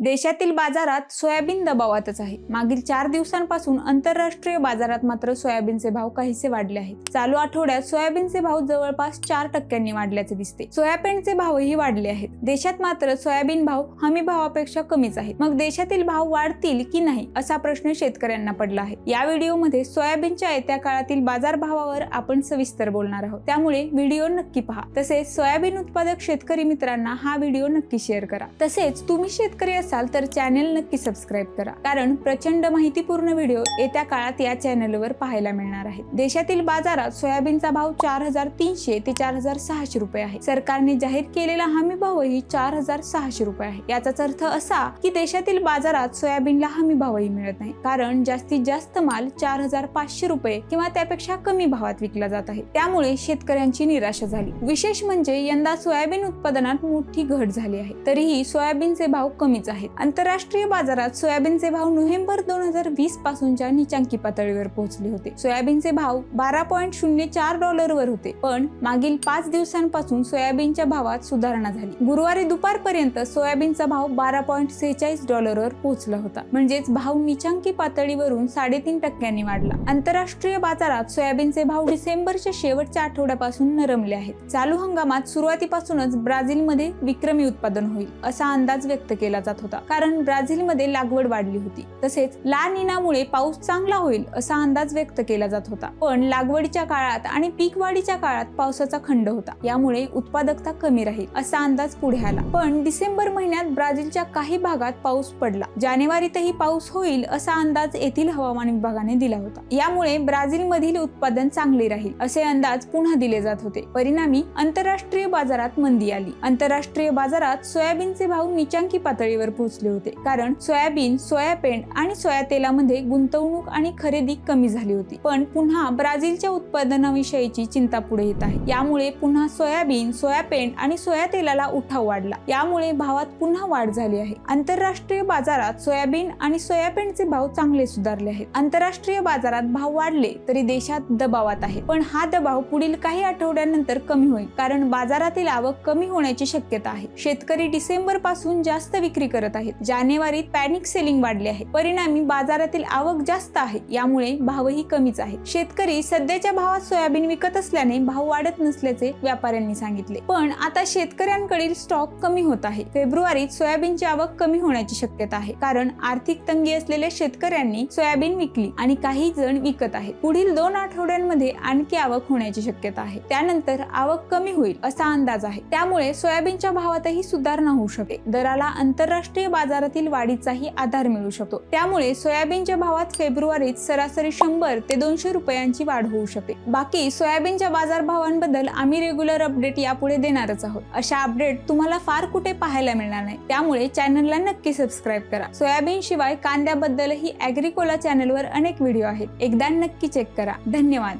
देशातील बाजारात सोयाबीन दबावातच आहे. मागील चार दिवसांपासून आंतरराष्ट्रीय बाजारात मात्र सोयाबीनचे भाव काहीसे वाढले आहेत. चालू आठवड्यात सोयाबीनचे भाव जवळपास चार टक्क्यांनी वाढल्याचे दिसते. सोयाबीनचे भावही वाढले आहेत. देशात मात्र सोयाबीन भाव हमी भावापेक्षा कमीच आहेत. मग देशातील भाव वाढतील की नाही असा प्रश्न शेतकऱ्यांना पडला आहे. या व्हिडिओमध्ये सोयाबीनच्या येत्या काळातील बाजार भावावर आपण सविस्तर बोलणार आहोत. त्यामुळे व्हिडिओ नक्की पहा. तसेच सोयाबीन उत्पादक शेतकरी मित्रांना हा व्हिडिओ नक्की शेअर करा. तसेच तुम्ही शेतकरी असाल तर चॅनेल नक्की सबस्क्राईब करा. कारण प्रचंड माहितीपूर्ण व्हिडिओ येत्या काळात या चॅनलवर पाहायला मिळणार आहेत. देशातील बाजारात सोयाबीनचा भाव चार हजार तीनशे ते चार हजार सहाशे रुपये आहे. सरकारने जाहीर केलेला हमी भावही चार हजार सहाशे रुपये आहे. याचाच अर्थ असा की देशातील बाजारात सोयाबीनला हमी भावही मिळत नाही. कारण जास्तीत जास्त माल चार हजार पाचशे रुपये किंवा त्यापेक्षा कमी भावात विकला जात आहे. त्यामुळे शेतकऱ्यांची निराशा झाली. विशेष म्हणजे यंदा सोयाबीन उत्पादनात मोठी घट झाली आहे. तरीही सोयाबीनचे भाव कमीच आहे आहेत. आंतरराष्ट्रीय बाजारात सोयाबीनचे भाव नोव्हेंबर दोन हजार वीस पासूनच्या निचांकी पातळीवर पोहोचले होते. सोयाबीनचे भाव बारा पॉईंट शून्य चार डॉलरवर होते पण मागील पाच दिवसांपासून सोयाबीनच्या भावात सुधारणा झाली. गुरुवारी दुपारपर्यंत सोयाबीनचा भाव बारा पॉईंट सेहेचाळीस डॉलरवर पोहोचला होता. म्हणजेच भाव निचांकी पातळीवरून साडेतीन टक्क्यांनी वाढला. आंतरराष्ट्रीय बाजारात सोयाबीनचे भाव डिसेंबरच्या शेवटच्या आठवड्यापासून नरमले आहेत. चालू हंगामात सुरुवातीपासूनच ब्राझीलमध्ये विक्रमी उत्पादन होईल असा अंदाज व्यक्त केला जात होता. होता. कारण ब्राझीलमध्ये लागवड वाढली होती. तसेच ला निनामुळे पाऊस चांगला होईल असा अंदाज व्यक्त केला जात होता. पण लागवडीच्या काळात आणि पीक वाढीच्या काळात पावसाचा खंड होता. यामुळे उत्पादकता कमी राहील असा अंदाज पुढे आला. पण डिसेंबर महिन्यात ब्राझीलच्या काही भागात पाऊस पडला. जानेवारीतही पाऊस होईल असा अंदाज येथील हवामान विभागाने दिला होता. यामुळे ब्राझीलमधील उत्पादन चांगले राहील असे अंदाज पुन्हा दिले जात होते. परिणामी आंतरराष्ट्रीय बाजारात मंदी आली. आंतरराष्ट्रीय बाजारात सोयाबीनचे भाव निचांकी पातळीवर पोहोचले होते. कारण सोयाबीन सोयापेंड आणि सोया तेलामध्ये गुंतवणूक आणि खरेदी कमी झाली होती. पण पुन्हा ब्राझीलच्या उत्पादनाविषयीची चिंता पुढे येत आहे. यामुळे पुन्हा सोयाबीन सोयापेंड आणि सोया तेलाला उठाव वाढला. यामुळे भावात पुन्हा वाढ झाली आहे. आंतरराष्ट्रीय बाजारात सोयाबीन आणि सोयाबीनचे भाव चांगले सुधारले आहेत. आंतरराष्ट्रीय बाजारात भाव वाढले तरी देशात दबावात आहे. पण हा दबाव पुढील काही आठवड्यानंतर कमी होईल. कारण बाजारातील आवक कमी होण्याची शक्यता आहे. शेतकरी डिसेंबरपासून जास्त विक्री करत आहेत. जानेवारीत पॅनिक सेलिंग वाढले आहे. परिणामी बाजारातील आवक जास्त आहे. यामुळे भावही कमीच आहे. शेतकरी सध्याच्या भावात सोयाबीन विकत असल्याने भाव वाढत नसल्याचे व्यापाऱ्यांनी सांगितले. पण आता शेतकऱ्यांकडील स्टॉक कमी होत आहे. फेब्रुवारीत सोयाबीनची आवक कमी होण्याची शक्यता आहे. कारण आर्थिक तंगी असलेल्या शेतकऱ्यांनी सोयाबीन विकली आणि काही जण विकत आहेत. पुढील दोन आठवड्यांमध्ये आणखी आवक होण्याची शक्यता आहे. त्यानंतर आवक कमी होईल असा अंदाज आहे. त्यामुळे सोयाबीनच्या भावातही सुधारणा होऊ शकते. दराला आंतरराष्ट्रीय आंतरराष्ट्रीय बाजारातील वाढीचाही आधार मिळू शकतो. त्यामुळे सोयाबीनच्या भावात फेब्रुवारीत सरासरी शंभर ते दोनशे रुपयांची वाढ होऊ शकते. बाकी सोयाबीनच्या बाजारभावांबद्दल आम्ही रेग्युलर अपडेट यापुढे देणारच आहोत. अशा अपडेट तुम्हाला फार कुठे पाहायला मिळणार नाही. त्यामुळे चॅनलला नक्की सबस्क्राईब करा. सोयाबीन शिवाय कांद्याबद्दलही अॅग्रिकोला चॅनलवर अनेक व्हिडिओ आहेत. एकदा नक्की चेक करा. धन्यवाद.